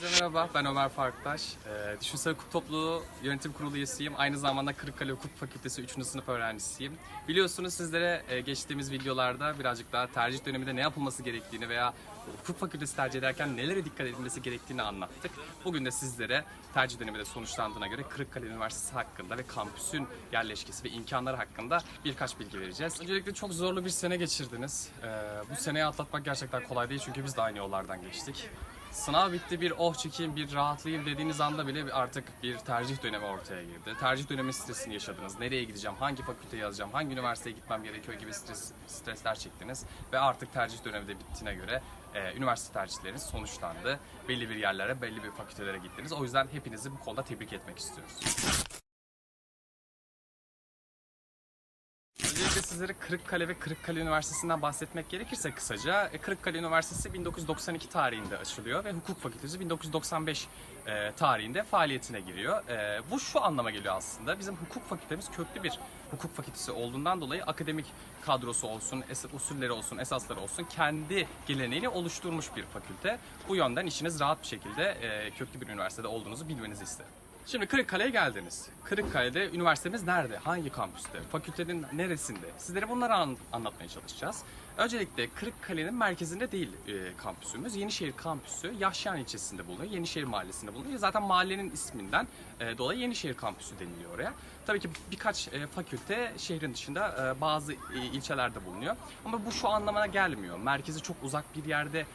Herkese merhaba, ben Ömer Farktaş. Ee, Düşünsel Hukuk Topluluğu Yönetim Kurulu üyesiyim. Aynı zamanda Kırıkkale Hukuk Fakültesi 3. sınıf öğrencisiyim. Biliyorsunuz sizlere e, geçtiğimiz videolarda birazcık daha tercih döneminde ne yapılması gerektiğini veya hukuk fakültesi tercih ederken nelere dikkat edilmesi gerektiğini anlattık. Bugün de sizlere tercih dönemi de sonuçlandığına göre Kırıkkale Üniversitesi hakkında ve kampüsün yerleşkesi ve imkanları hakkında birkaç bilgi vereceğiz. Öncelikle çok zorlu bir sene geçirdiniz. Ee, bu seneyi atlatmak gerçekten kolay değil çünkü biz de aynı yollardan geçtik. Sınav bitti bir oh çekeyim bir rahatlayayım dediğiniz anda bile artık bir tercih dönemi ortaya girdi. Tercih dönemi stresini yaşadınız. Nereye gideceğim, hangi fakülteye yazacağım, hangi üniversiteye gitmem gerekiyor gibi stres, stresler çektiniz. Ve artık tercih dönemi de bittiğine göre e, üniversite tercihleriniz sonuçlandı. Belli bir yerlere, belli bir fakültelere gittiniz. O yüzden hepinizi bu konuda tebrik etmek istiyoruz. Sizlere Kırıkkale ve Kırıkkale Üniversitesi'nden bahsetmek gerekirse kısaca e, Kırıkkale Üniversitesi 1992 tarihinde açılıyor ve Hukuk Fakültesi 1995 e, tarihinde faaliyetine giriyor. E, bu şu anlama geliyor aslında. Bizim hukuk fakültemiz köklü bir hukuk fakültesi olduğundan dolayı akademik kadrosu olsun, usulleri olsun, esasları olsun kendi geleneğini oluşturmuş bir fakülte. Bu yönden işiniz rahat bir şekilde köklü bir üniversitede olduğunuzu bilmenizi isterim. Şimdi Kırıkkale'ye geldiniz. Kırıkkale'de üniversitemiz nerede? Hangi kampüste? Fakültenin neresinde? Sizlere bunları an- anlatmaya çalışacağız. Öncelikle Kırıkkale'nin merkezinde değil e, kampüsümüz. Yenişehir kampüsü Yaşyan ilçesinde bulunuyor. Yenişehir mahallesinde bulunuyor. Zaten mahallenin isminden e, dolayı Yenişehir kampüsü deniliyor oraya. Tabii ki birkaç e, fakülte şehrin dışında e, bazı e, ilçelerde bulunuyor. Ama bu şu anlamına gelmiyor. Merkezi çok uzak bir yerde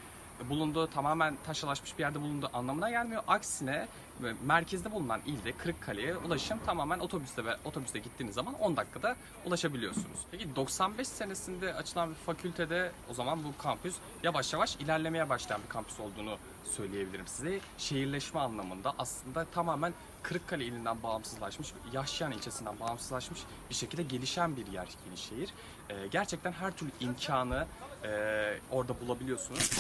bulunduğu tamamen taşlaşmış bir yerde bulunduğu anlamına gelmiyor. Aksine e, merkezde bulunan ilde Kırıkkale'ye ulaşım tamamen otobüste ve otobüste gittiğiniz zaman 10 dakikada ulaşabiliyorsunuz. Peki 95 senesinde açılan bir fakültede o zaman bu kampüs yavaş yavaş ilerlemeye başlayan bir kampüs olduğunu söyleyebilirim size. Şehirleşme anlamında aslında tamamen Kırıkkale ilinden bağımsızlaşmış, Yaşyan ilçesinden bağımsızlaşmış bir şekilde gelişen bir yer Yenişehir. E, gerçekten her türlü imkanı e, orada bulabiliyorsunuz.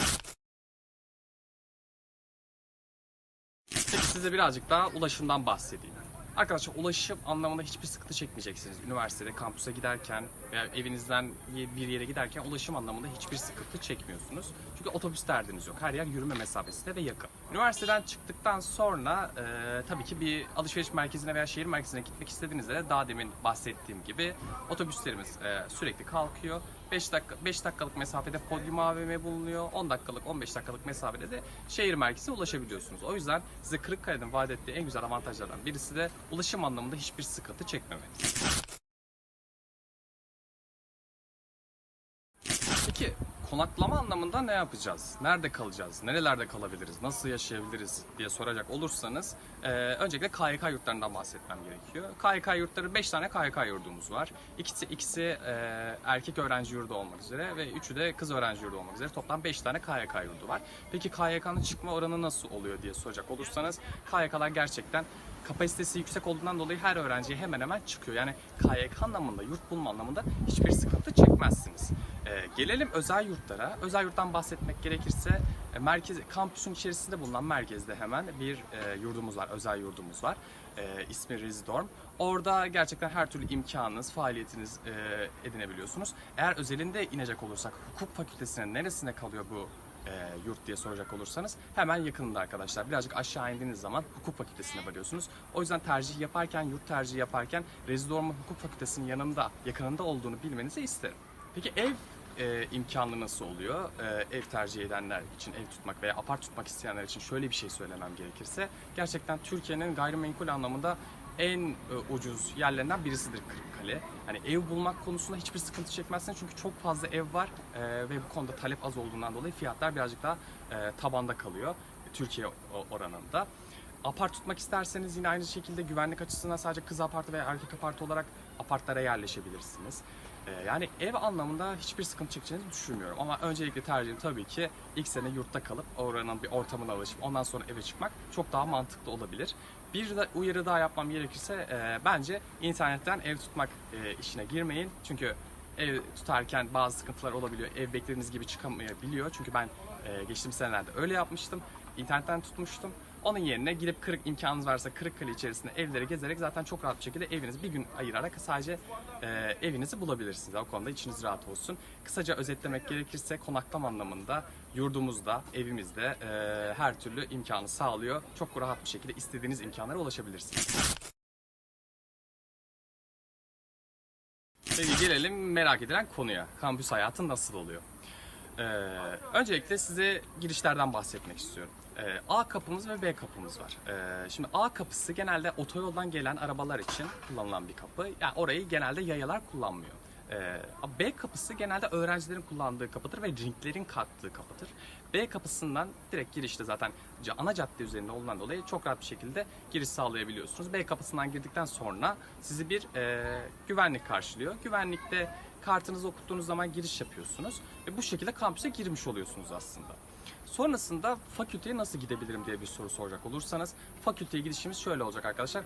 Size birazcık daha ulaşımdan bahsedeyim. Arkadaşlar ulaşım anlamında hiçbir sıkıntı çekmeyeceksiniz. Üniversitede, kampüse giderken veya evinizden bir yere giderken ulaşım anlamında hiçbir sıkıntı çekmiyorsunuz. Çünkü otobüs derdiniz yok. Her yer yürüme mesafesinde ve yakın. Üniversiteden çıktıktan sonra e, tabii ki bir alışveriş merkezine veya şehir merkezine gitmek istediğinizde de daha demin bahsettiğim gibi otobüslerimiz e, sürekli kalkıyor. 5 dakika 5 dakikalık mesafede Podyum AVM bulunuyor. 10 dakikalık 15 dakikalık mesafede de şehir merkezine ulaşabiliyorsunuz. O yüzden size Kırıkkale'nin vaat ettiği en güzel avantajlardan birisi de ulaşım anlamında hiçbir sıkıntı çekmemek. Peki konaklama anlamında ne yapacağız? Nerede kalacağız? Nerelerde kalabiliriz? Nasıl yaşayabiliriz diye soracak olursanız e, öncelikle KYK yurtlarından bahsetmem gerekiyor. KYK yurtları 5 tane KYK yurdumuz var. İkisi, ikisi e, erkek öğrenci yurdu olmak üzere ve üçü de kız öğrenci yurdu olmak üzere toplam 5 tane KYK yurdu var. Peki KYK'nın çıkma oranı nasıl oluyor diye soracak olursanız KYK'lar gerçekten kapasitesi yüksek olduğundan dolayı her öğrenciye hemen hemen çıkıyor. Yani KYK anlamında, yurt bulma anlamında hiçbir sıkıntı çekmezsiniz. Ee, gelelim özel yurtlara. Özel yurttan bahsetmek gerekirse merkez kampüsün içerisinde bulunan merkezde hemen bir e, yurdumuz var, özel yurdumuz var. E, ismi Rezdorm. Orada gerçekten her türlü imkanınız, faaliyetiniz e, edinebiliyorsunuz. Eğer özelinde inecek olursak hukuk fakültesinin neresine kalıyor bu e, yurt diye soracak olursanız hemen yakınında arkadaşlar. Birazcık aşağı indiğiniz zaman hukuk fakültesine varıyorsunuz. O yüzden tercih yaparken, yurt tercihi yaparken Rezdorma Hukuk Fakültesinin yanında, yakınında olduğunu bilmenizi isterim. Peki ev e, imkanlı nasıl oluyor? E, ev tercih edenler için, ev tutmak veya apart tutmak isteyenler için şöyle bir şey söylemem gerekirse gerçekten Türkiye'nin gayrimenkul anlamında en e, ucuz yerlerinden birisidir Kırıkkale. Hani ev bulmak konusunda hiçbir sıkıntı çekmezsiniz çünkü çok fazla ev var e, ve bu konuda talep az olduğundan dolayı fiyatlar birazcık daha e, tabanda kalıyor Türkiye oranında. Apart tutmak isterseniz yine aynı şekilde güvenlik açısından sadece kız apartı veya erkek apartı olarak apartlara yerleşebilirsiniz. Ee, yani ev anlamında hiçbir sıkıntı çekeceğinizi düşünmüyorum. Ama öncelikle tercihim tabii ki ilk sene yurtta kalıp oranın bir ortamına alışıp ondan sonra eve çıkmak çok daha mantıklı olabilir. Bir de uyarı daha yapmam gerekirse e, bence internetten ev tutmak e, işine girmeyin. Çünkü ev tutarken bazı sıkıntılar olabiliyor. Ev beklediğiniz gibi çıkamayabiliyor. Çünkü ben e, geçtiğimiz senelerde öyle yapmıştım. İnternetten tutmuştum. Onun yerine gidip kırık imkanınız varsa Kırıkkale içerisinde evleri gezerek zaten çok rahat bir şekilde evinizi bir gün ayırarak sadece e, evinizi bulabilirsiniz. O konuda içiniz rahat olsun. Kısaca özetlemek gerekirse konaklama anlamında yurdumuzda, evimizde e, her türlü imkanı sağlıyor. Çok rahat bir şekilde istediğiniz imkanlara ulaşabilirsiniz. Peki gelelim merak edilen konuya. Kampüs hayatı nasıl oluyor? Ee, öncelikle size girişlerden bahsetmek istiyorum. Ee, A kapımız ve B kapımız var. Ee, şimdi A kapısı genelde otoyoldan gelen arabalar için kullanılan bir kapı. Yani orayı genelde yayalar kullanmıyor. Ee, B kapısı genelde öğrencilerin kullandığı kapıdır ve ringlerin kattığı kapıdır. B kapısından direkt girişte zaten ana cadde üzerinde olduğundan dolayı çok rahat bir şekilde giriş sağlayabiliyorsunuz. B kapısından girdikten sonra sizi bir e, güvenlik karşılıyor. Güvenlikte kartınızı okuttuğunuz zaman giriş yapıyorsunuz ve bu şekilde kampüse girmiş oluyorsunuz aslında. Sonrasında fakülteye nasıl gidebilirim diye bir soru soracak olursanız fakülteye gidişimiz şöyle olacak arkadaşlar.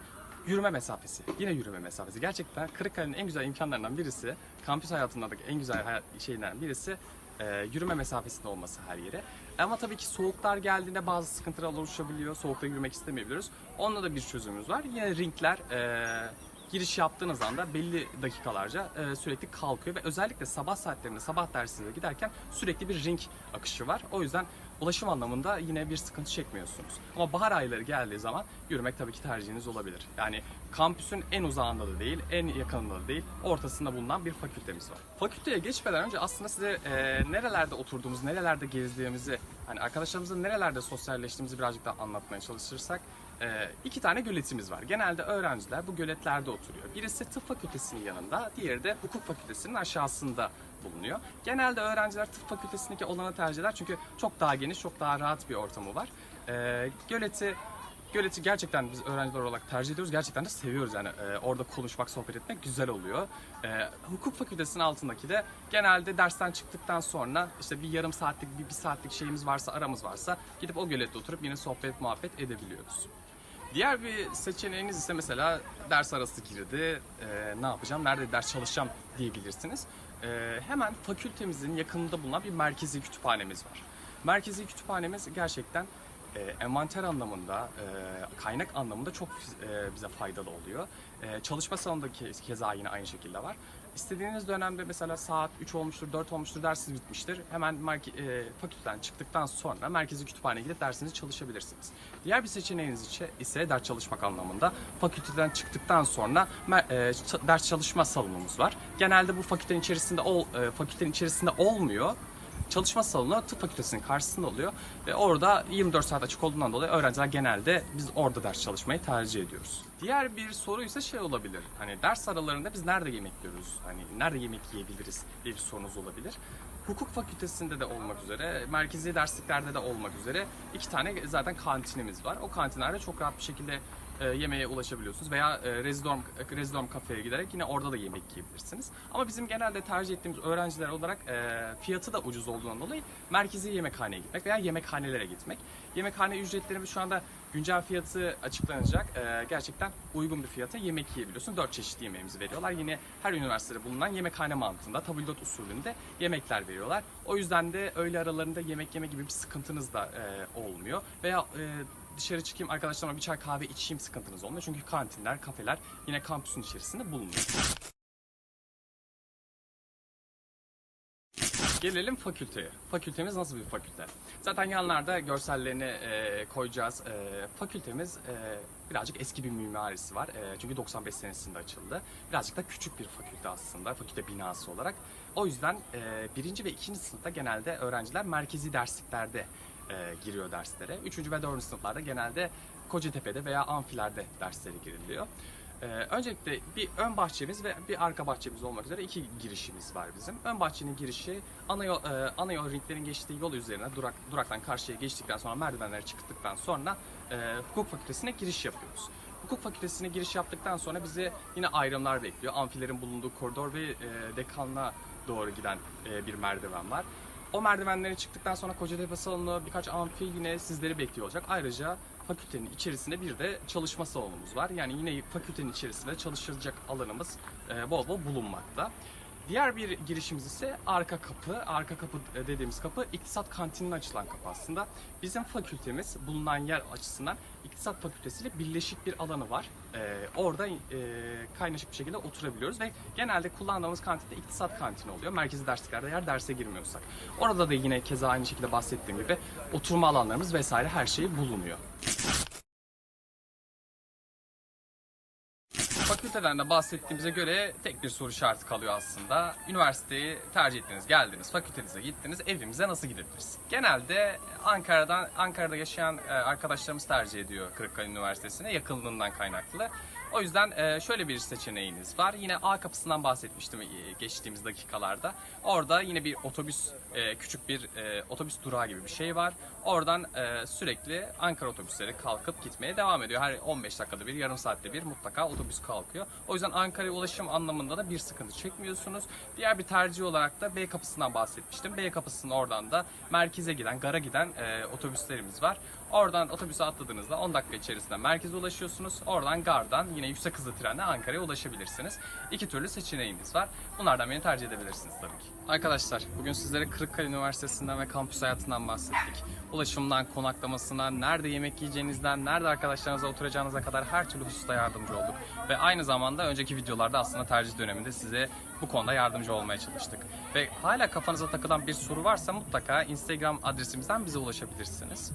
Yürüme mesafesi. Yine yürüme mesafesi. Gerçekten Kırıkkale'nin en güzel imkanlarından birisi, kampüs hayatındaki en güzel şeylerden birisi e, yürüme mesafesinde olması her yere. Ama tabii ki soğuklar geldiğinde bazı sıkıntılar oluşabiliyor. Soğukta yürümek istemeyebiliyoruz. Onunla da bir çözümümüz var. Yine ringler e, giriş yaptığınız anda belli dakikalarca e, sürekli kalkıyor ve özellikle sabah saatlerinde sabah dersine giderken sürekli bir ring akışı var. O yüzden ulaşım anlamında yine bir sıkıntı çekmiyorsunuz. Ama bahar ayları geldiği zaman yürümek tabii ki tercihiniz olabilir. Yani kampüsün en uzağında da değil, en yakınında da değil, ortasında bulunan bir fakültemiz var. Fakülteye geçmeden önce aslında size e, nerelerde oturduğumuz, nerelerde gezdiğimizi, hani arkadaşlarımızla nerelerde sosyalleştiğimizi birazcık daha anlatmaya çalışırsak ee, iki tane göletimiz var. Genelde öğrenciler bu göletlerde oturuyor. Birisi tıp fakültesinin yanında, diğeri de hukuk fakültesinin aşağısında bulunuyor. Genelde öğrenciler tıp fakültesindeki olanı tercih eder çünkü çok daha geniş, çok daha rahat bir ortamı var. Ee, göleti Göleti gerçekten biz öğrenciler olarak tercih ediyoruz. Gerçekten de seviyoruz yani Ee, orada konuşmak, sohbet etmek güzel oluyor. Ee, hukuk fakültesinin altındaki de genelde dersten çıktıktan sonra işte bir yarım saatlik, bir, bir saatlik şeyimiz varsa, aramız varsa gidip o gölette oturup yine sohbet, muhabbet edebiliyoruz. Diğer bir seçeneğiniz ise mesela ders arası girdi, ee, ne yapacağım, nerede ders çalışacağım diyebilirsiniz. Ee, hemen fakültemizin yakınında bulunan bir merkezi kütüphanemiz var. Merkezi kütüphanemiz gerçekten e, envanter anlamında, e, kaynak anlamında çok e, bize faydalı oluyor. E, çalışma salonunda ke- keza yine aynı şekilde var. İstediğiniz dönemde mesela saat 3 olmuştur, 4 olmuştur, dersiniz bitmiştir. Hemen e, fakülteden çıktıktan sonra merkezi kütüphaneye gidip dersinizi çalışabilirsiniz. Diğer bir seçeneğiniz ise ders çalışmak anlamında. Fakülteden çıktıktan sonra e, ders çalışma salonumuz var. Genelde bu fakültenin içerisinde ol, e, fakültenin içerisinde olmuyor. Çalışma salonu tıp fakültesinin karşısında oluyor ve orada 24 saat açık olduğundan dolayı öğrenciler genelde biz orada ders çalışmayı tercih ediyoruz. Diğer bir soru ise şey olabilir. Hani ders aralarında biz nerede yemek yiyoruz? Hani nerede yemek yiyebiliriz diye bir sorunuz olabilir. Hukuk fakültesinde de olmak üzere, merkezi dersliklerde de olmak üzere iki tane zaten kantinimiz var. O kantinlerde çok rahat bir şekilde e, yemeğe ulaşabiliyorsunuz veya e, Rezidorm, Rezidorm kafeye giderek yine orada da yemek yiyebilirsiniz. Ama bizim genelde tercih ettiğimiz öğrenciler olarak e, fiyatı da ucuz olduğundan dolayı merkezi yemekhaneye gitmek veya yemekhanelere gitmek. Yemekhane ücretlerimiz şu anda güncel fiyatı açıklanacak. E, gerçekten uygun bir fiyata yemek yiyebiliyorsun. Dört çeşit yemeğimizi veriyorlar. Yine her üniversitede bulunan yemekhane mantığında, tabldot usulünde yemekler veriyorlar. O yüzden de öğle aralarında yemek yeme gibi bir sıkıntınız da olmuyor. Veya dışarı çıkayım arkadaşlarıma bir çay kahve içeyim sıkıntınız olmuyor. Çünkü kantinler, kafeler yine kampüsün içerisinde bulunuyor. Gelelim fakülteye. Fakültemiz nasıl bir fakülte? Zaten yanlarda görsellerini e, koyacağız. E, fakültemiz e, birazcık eski bir mimarisi var. E, çünkü 95 senesinde açıldı. Birazcık da küçük bir fakülte aslında, fakülte binası olarak. O yüzden e, birinci ve ikinci sınıfta genelde öğrenciler merkezi dersliklerde e, giriyor derslere. Üçüncü ve dördüncü sınıflarda genelde Kocatepe'de veya amfilerde derslere giriliyor. Ee, öncelikle bir ön bahçemiz ve bir arka bahçemiz olmak üzere iki girişimiz var bizim. Ön bahçenin girişi ana yol, e, ana yol ringlerin geçtiği yol üzerine durak, duraktan karşıya geçtikten sonra merdivenlere çıktıktan sonra e, hukuk fakültesine giriş yapıyoruz. Hukuk fakültesine giriş yaptıktan sonra bizi yine ayrımlar bekliyor. Amfilerin bulunduğu koridor ve e, dekanlığa doğru giden e, bir merdiven var. O merdivenlere çıktıktan sonra Kocatepe salonu birkaç amfi yine sizleri bekliyor olacak. Ayrıca fakültenin içerisinde bir de çalışma salonumuz var. Yani yine fakültenin içerisinde çalışılacak alanımız e, bol bol bulunmakta. Diğer bir girişimiz ise arka kapı. Arka kapı dediğimiz kapı iktisat kantinine açılan kapı aslında. Bizim fakültemiz bulunan yer açısından iktisat fakültesiyle birleşik bir alanı var. Ee, orada e, kaynaşık bir şekilde oturabiliyoruz ve genelde kullandığımız kantinde iktisat kantini oluyor. Merkezi dersliklerde eğer derse girmiyorsak. Orada da yine keza aynı şekilde bahsettiğim gibi oturma alanlarımız vesaire her şey bulunuyor. Fakülteden de bahsettiğimize göre tek bir soru işareti kalıyor aslında. Üniversiteyi tercih ettiniz, geldiniz, fakültenize gittiniz, evimize nasıl gidebiliriz? Genelde Ankara'dan Ankara'da yaşayan e, arkadaşlarımız tercih ediyor Kırıkkale Üniversitesi'ne yakınlığından kaynaklı. O yüzden e, şöyle bir seçeneğiniz var. Yine A kapısından bahsetmiştim e, geçtiğimiz dakikalarda. Orada yine bir otobüs, küçük bir otobüs durağı gibi bir şey var. Oradan e, sürekli Ankara otobüsleri kalkıp gitmeye devam ediyor. Her 15 dakikada bir, yarım saatte bir mutlaka otobüs kalkıyor. O yüzden Ankara'ya ulaşım anlamında da bir sıkıntı çekmiyorsunuz. Diğer bir tercih olarak da B kapısından bahsetmiştim. B kapısının oradan da merkeze giden, gara giden e, otobüslerimiz var. Oradan otobüse atladığınızda 10 dakika içerisinde merkeze ulaşıyorsunuz. Oradan gardan yine yüksek hızlı trenle Ankara'ya ulaşabilirsiniz. İki türlü seçeneğimiz var. Bunlardan birini tercih edebilirsiniz tabii ki. Arkadaşlar bugün sizlere Kırıkkale Üniversitesi'nden ve kampüs hayatından bahsettik. Ulaşımdan, konaklamasına, nerede yemek yiyeceğinizden, nerede arkadaşlarınızla oturacağınıza kadar her türlü hususta yardımcı olduk. Ve aynı zamanda önceki videolarda aslında tercih döneminde size bu konuda yardımcı olmaya çalıştık. Ve hala kafanıza takılan bir soru varsa mutlaka Instagram adresimizden bize ulaşabilirsiniz.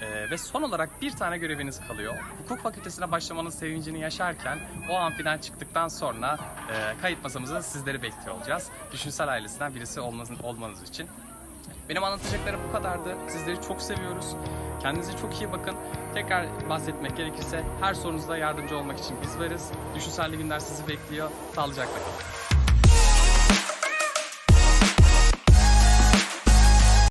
Ee, ve son olarak bir tane göreviniz kalıyor. Hukuk fakültesine başlamanın sevincini yaşarken o amfiden çıktıktan sonra e, kayıt masamızı sizleri bekliyor olacağız. Düşünsel ailesinden birisi olmanız, olmanız için. Benim anlatacaklarım bu kadardı. Sizleri çok seviyoruz. Kendinize çok iyi bakın. Tekrar bahsetmek gerekirse her sorunuzda yardımcı olmak için biz varız. Düşünsel günler sizi bekliyor. Sağlıcakla kalın.